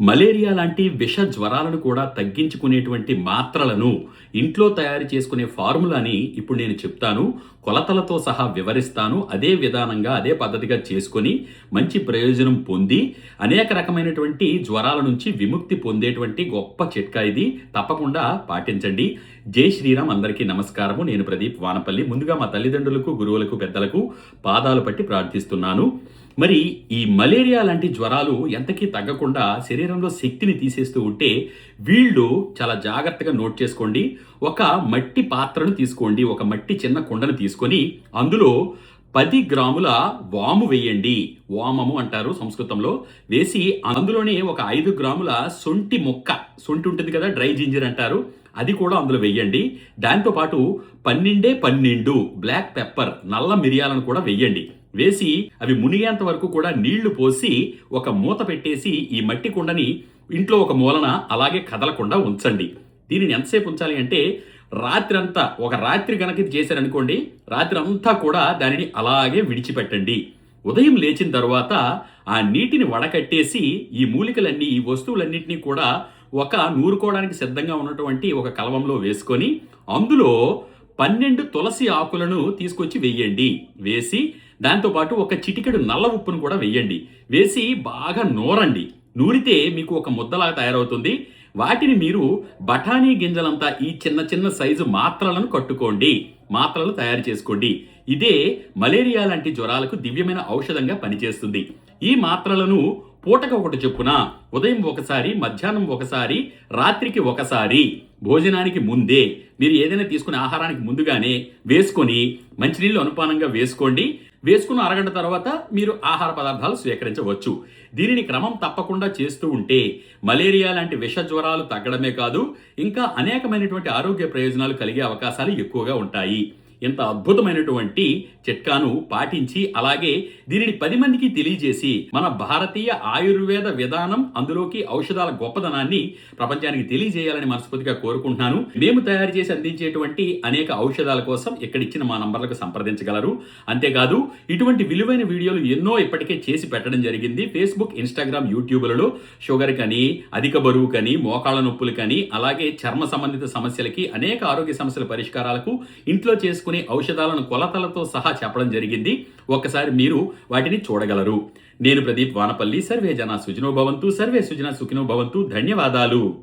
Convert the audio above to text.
Malaria లాంటి విష జ్వరాలను కూడా తగ్గించుకునేటువంటి మాత్రలను ఇంట్లో తయారు చేసుకునే ఫార్ములాని ఇప్పుడు నేను చెప్తాను. కొలతలతో సహా వివరిస్తాను. అదే విధానంగా అదే పద్ధతిగా చేసుకొని మంచి ప్రయోజనం పొంది అనేక రకమైనటువంటి జ్వరాల నుంచి విముక్తి పొందేటువంటి గొప్ప చిట్కా ఇది. తప్పకుండా పాటించండి. జై శ్రీరామ్ అందరికీ నమస్కారము. నేను ప్రదీప్ వానపల్లి. ముందుగా మా తల్లిదండ్రులకు గురువులకు పెద్దలకు పాదాలు పట్టి ప్రార్థిస్తున్నాను. మరి ఈ మలేరియా లాంటి జ్వరాలు ఎంతకీ తగ్గకుండా శరీరంలో శక్తిని తీసేస్తూ ఉంటే వీళ్ళు చాలా జాగ్రత్తగా నోట్ చేసుకోండి. ఒక మట్టి పాత్రను తీసుకోండి. ఒక మట్టి చిన్న కుండను తీసుకొని అందులో పది గ్రాముల వాము వేయండి. వామము అంటారు సంస్కృతంలో. వేసి అందులోనే ఒక ఐదు గ్రాముల సొంటి మొక్క సొంటి ఉంటుంది కదా డ్రై జింజర్ అంటారు. అది కూడా అందులో వెయ్యండి. దాంతోపాటు పన్నెండే పన్నెండు బ్లాక్ పెప్పర్ నల్ల మిరియాలను కూడా వెయ్యండి. వేసి అవి మునిగేంత వరకు కూడా నీళ్ళు పోసి ఒక మూత పెట్టేసి ఈ మట్టి కుండని ఇంట్లో ఒక మూలన అలాగే కదలకుండా ఉంచండి. దీనిని ఎంతసేపు ఉంచాలి అంటే రాత్రంతా ఒక రాత్రి గనక ఇది చేశారనుకోండి రాత్రి అంతా కూడా దానిని అలాగే విడిచిపెట్టండి. ఉదయం లేచిన తర్వాత ఆ నీటిని వడకట్టేసి ఈ మూలికలన్నీ ఈ వస్తువులన్నింటినీ కూడా ఒక నూరుకోవడానికి సిద్ధంగా ఉన్నటువంటి ఒక కలవంలో వేసుకొని అందులో పన్నెండు తులసి ఆకులను తీసుకొచ్చి వెయ్యండి వేసి దాంతోపాటు ఒక చిటికెడు నల్ల ఉప్పును కూడా వెయ్యండి వేసి బాగా నూరండి. నూరితే మీకు ఒక ముద్దలాగా తయారవుతుంది. వాటిని మీరు బఠానీ గింజలంతా ఈ చిన్న చిన్న సైజు మాత్రలను కట్టుకోండి. మాత్రలు తయారు చేసుకోండి. ఇదే మలేరియా లాంటి జ్వరాలకు దివ్యమైన ఔషధంగా పనిచేస్తుంది. ఈ మాత్రలను పూటకు ఒకటి చొప్పున ఉదయం ఒకసారి మధ్యాహ్నం ఒకసారి రాత్రికి ఒకసారి భోజనానికి ముందే మీరు ఏదైనా తీసుకునే ఆహారానికి ముందుగానే వేసుకొని మంచినీళ్ళు అనుపానంగా వేసుకోండి. వేసుకున్న అరగంట తర్వాత మీరు ఆహార పదార్థాలు స్వీకరించవచ్చు. దీనిని క్రమం తప్పకుండా చేస్తూ ఉంటే మలేరియా లాంటి విష జ్వరాలు తగ్గడమే కాదు ఇంకా అనేకమైనటువంటి ఆరోగ్య ప్రయోజనాలు కలిగే అవకాశాలు ఎక్కువగా ఉంటాయి. ఇంత అద్భుతమైనటువంటి చిట్కాను పాటించి అలాగే దీనిని పది మందికి తెలియజేసి మన భారతీయ ఆయుర్వేద విధానం అందులోకి ఔషధాల గొప్పదనాన్ని ప్రపంచానికి తెలియజేయాలని మనస్ఫూర్తిగా కోరుకుంటున్నాను. మేము తయారు చేసి అందించేటువంటి అనేక ఔషధాల కోసం ఇక్కడ ఇచ్చిన మా నంబర్లకు సంప్రదించగలరు. అంతేకాదు ఇటువంటి విలువైన వీడియోలు ఎన్నో ఇప్పటికే చేసి పెట్టడం జరిగింది. ఫేస్బుక్ ఇన్స్టాగ్రామ్ యూట్యూబ్లలో షుగర్ కని అధిక బరువు కని మోకాళ్ళ నొప్పులు కని అలాగే చర్మ సంబంధిత సమస్యలకి అనేక ఆరోగ్య సమస్యల పరిష్కారాలకు ఇంట్లో చేసుకునే ఔషధాలను కొలతలతో సహా చెప్పడం జరిగింది. ఒక్కసారి మీరు వాటిని చూడగలరు. నేను ప్రదీప్ వానపల్లి సర్వే జన సుజనో భవంతు సర్వే సుజన సుఖినో భవంతు ధన్యవాదాలు.